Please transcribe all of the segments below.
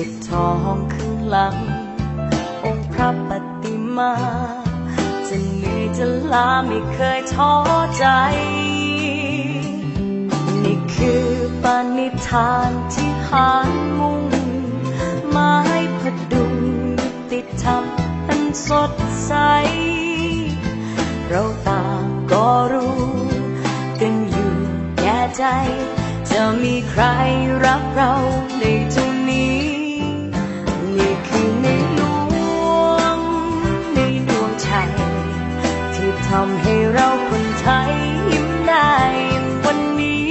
ปิดทองขึ้นหลัง องค์พระปฏิมา จะเหนื่อยจะล้าไม่เคยท้อใจ นี่คือปณิธานที่หารมุ่งหมายพดุงยุติธรรมอันสดใส เราต่างก็รู้กันอยู่แก่ใจจะมีใครรักเราในตรงนี้ำให้เราคนไทยยิ้มได้วันนี้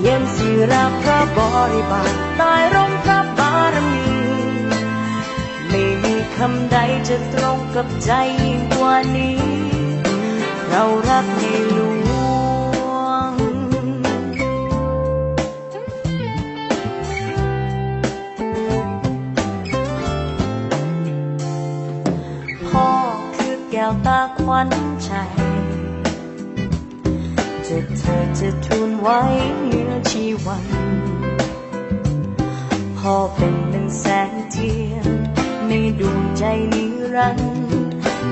เยี่ยมสิรับพระบริบาลใต้ร่มพระบารมี ไม่มีคำใดจะตรงกับใจยิ่งกว่านี้ เรารักในหลว วตาขวัญใจจะเธอจะทูลไว้เหนือชีวันพ่อเป็นหนึ่งแสงเทียนในดวงใจนิรันดร์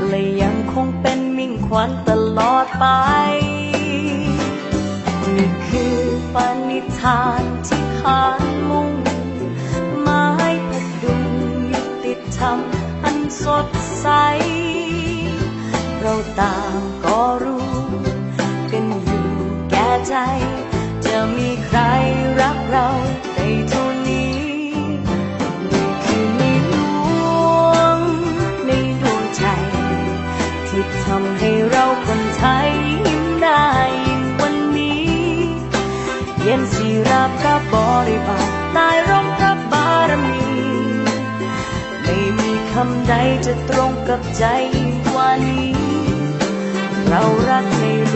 และยังคงเป็นมิ่งขวัญตลอดไปนี่คือปณิธานที่หารมุ่งหมายพดุงยุติธรรมอันสดใส เราต่างก็รู้กันอยู่แก่ใจ จะมีใครรักเราในเท่านี้นี่คือในหลวงในดวงใจ ที่ทำให้เราคนไทยยิ้มได้วันนี้ เย็นสีรับพระบริบาลใต้ร่มพระบารมีไม่มีคำใดจะตรงกับใจกว่านี้ เรารักในห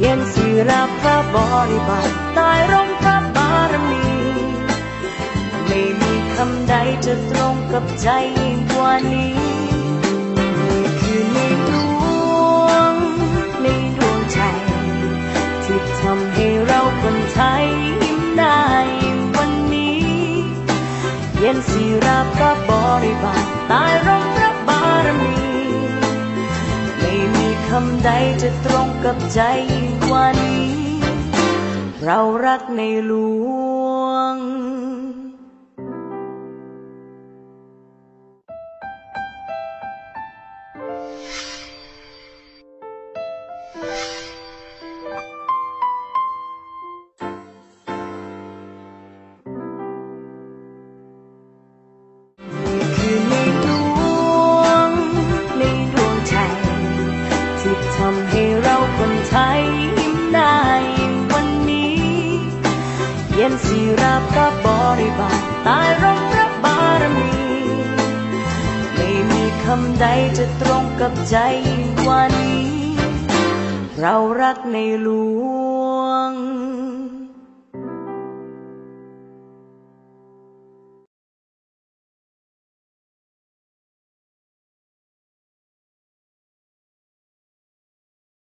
เย็นสิรับพระบริบาลใต้ร่มพระบารมี ไม่มีคำใดจะตรงกับใจยิ่งกว่านี้คือในหลวงในดวงใจ ที่ทำให้เราคนไทยยิ้มได้วันนี้ เย็นสีรับพระบริบาลใต้ร่มพระบารมี ไม่มีคำใดจะตรง กับใจยิ่งกว่านี้ เรารักในหลวง ย็นสีรับกับบริบาลตายร่มพระบารมี ไม่มีคำใดจะตรงกับใจยิ่งกว่านี้ เรารักในหลว